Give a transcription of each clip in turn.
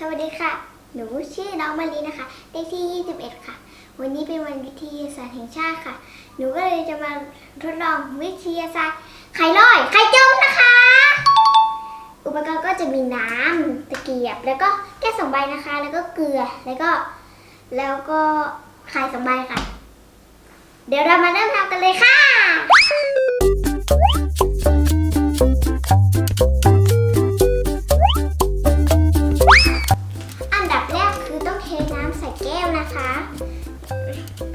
สวัสดีค่ะ หนูชื่อน้องมารีนะคะ เลขที่ 21 ค่ะ วันนี้เป็นวันวิทยาศาสตร์แห่งชาติค่ะ หนูก็เลยจะมาทดลองวิทยาศาสตร์ไข่ลอย ไข่จมนะคะ อุปกรณ์ก็จะมีน้ำตะเกียบ แล้วก็แก้วสองใบนะคะ แล้วก็เกลือ แล้วก็ แล้วก็ไข่สองใบค่ะ เดี๋ยวเรามาเริ่มทำกันเลยค่ะ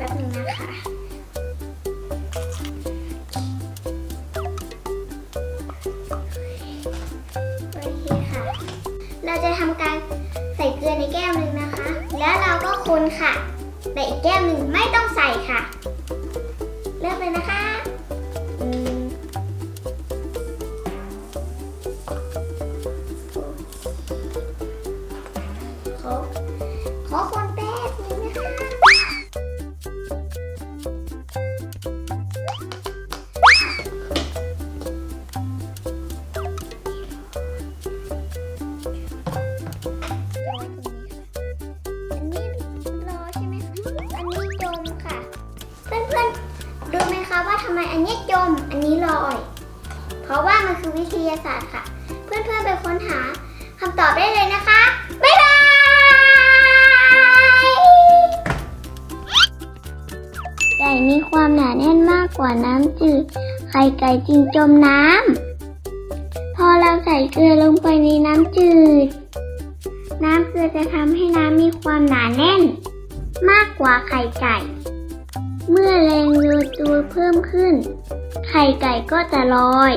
บนึงนะคะ โอเคค่ะ เราจะทำการใส่เกลือในแก้วหนึ่งนะคะ แล้วเราก็คนค่ะ แต่อีกแก้วหนึ่งไม่ต้องใส่ค่ะ เริ่มเลยนะคะ ว่าทำไมอันนี้จม อันนี้ลอย เพราะว่ามันคือวิทยาศาสตร์ค่ะ เพื่อนๆไปค้นหาคำตอบได้เลยนะคะ บ๊ายบายไก่มีความหนาแน่นมากกว่าน้ำจืด ไข่ไก่จึงจมน้ำ พอเราใส่เกลือลงไปในน้ำจืด น้ำเกลือจะทำให้น้ำมีความหนาแน่น มากกว่าไข่ไก่ เมื่อแรงโยนเพิ่มขึ้น ไข่ไก่ก็จะลอย